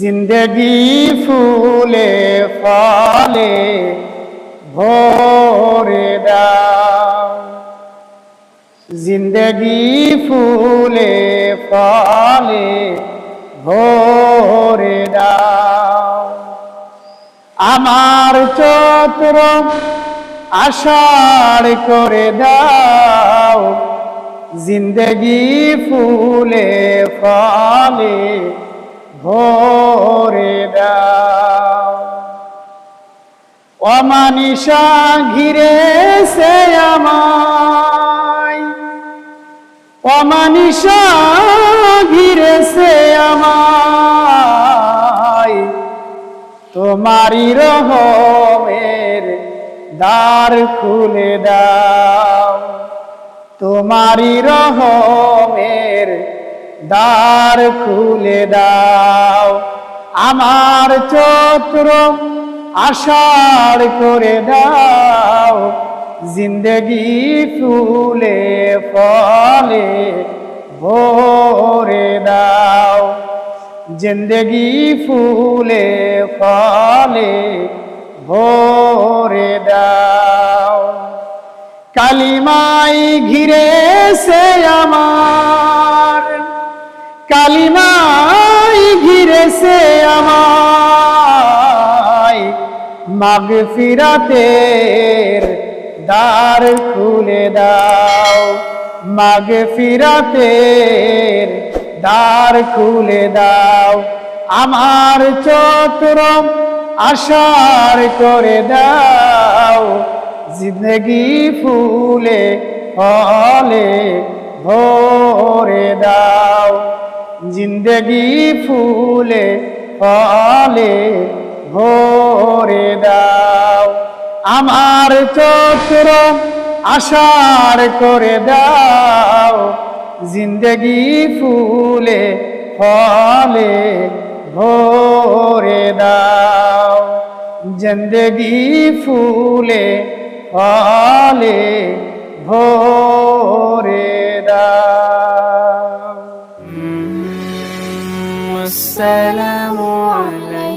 জিন্দগি ফুলে ফলে ভরে দাও। জিন্দগি ফুলে ফলে ভরে দাও। আমার চতুর আষাঢ় করে দাও। জিন্দগি ফুলে ফলে ভরে দাও। অমানিসা ঘিরে সে আমায়। অমানিসা ঘিরে সে আমায়। তোমারই রহমের দ্বার খুলে দাও। তোমারই রহমের দ্বার খুলে দাও। আমার চত্র আষাঢ় করে দাও। জিন্দগি ফুলে ফলে ভরে দাও। জিন্দগি ফুলে ফলে ভরে দাও। কালিমাই ঘিরে সে আমার মাগ ফিরাতের দ্বার খুলে দাও। মাগ ফিরাতের দ্বার খুলে দাও। আমার চতুর আশার করে দাও। জিন্দগি ফুলে ফলে ভরে দাও। জিন্দগি ফুলে ফলে ভরে দাও। আমার চত্র আশার করে দাও। জিন্দগি ফুলে, ফলে ভরে দাও। জিন্দগি ফুলে, ফলে ভরে দাও। والسلام عليكم